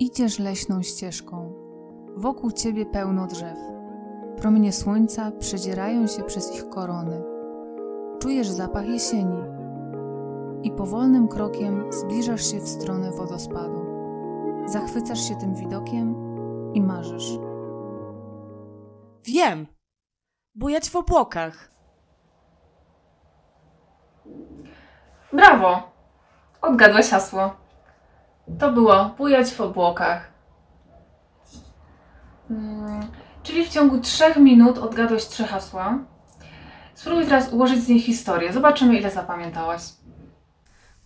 Idziesz leśną ścieżką. Wokół ciebie pełno drzew. Promienie słońca przedzierają się przez ich korony. Czujesz zapach jesieni i powolnym krokiem zbliżasz się w stronę wodospadu. Zachwycasz się tym widokiem i marzysz. Wiem! Bujać w obłokach. Brawo! Odgadłaś hasło. To było bujać w obłokach. Mm, czyli w ciągu trzech minut odgadłeś trzy hasła. Spróbuj teraz ułożyć z nich historię. Zobaczymy, ile zapamiętałaś.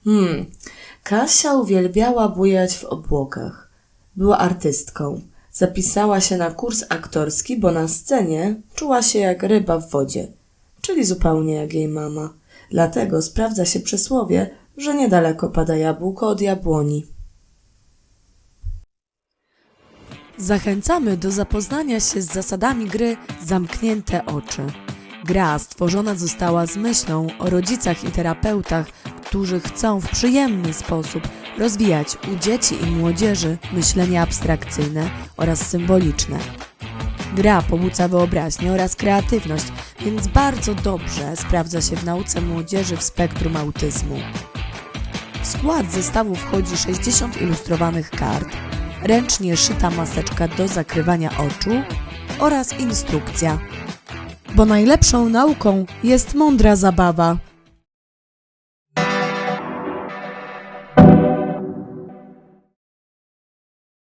Hmm. Kasia uwielbiała bujać w obłokach. Była artystką. Zapisała się na kurs aktorski, bo na scenie czuła się jak ryba w wodzie, czyli zupełnie jak jej mama. Dlatego sprawdza się przysłowie, że niedaleko pada jabłko od jabłoni. Zachęcamy do zapoznania się z zasadami gry Zamknięte oczy. Gra stworzona została z myślą o rodzicach i terapeutach, którzy chcą w przyjemny sposób rozwijać u dzieci i młodzieży myślenie abstrakcyjne oraz symboliczne. Gra pobudza wyobraźnię oraz kreatywność, więc bardzo dobrze sprawdza się w nauce młodzieży w spektrum autyzmu. W skład zestawu wchodzi 60 ilustrowanych kart, ręcznie szyta maseczka do zakrywania oczu oraz instrukcja. Bo najlepszą nauką jest mądra zabawa.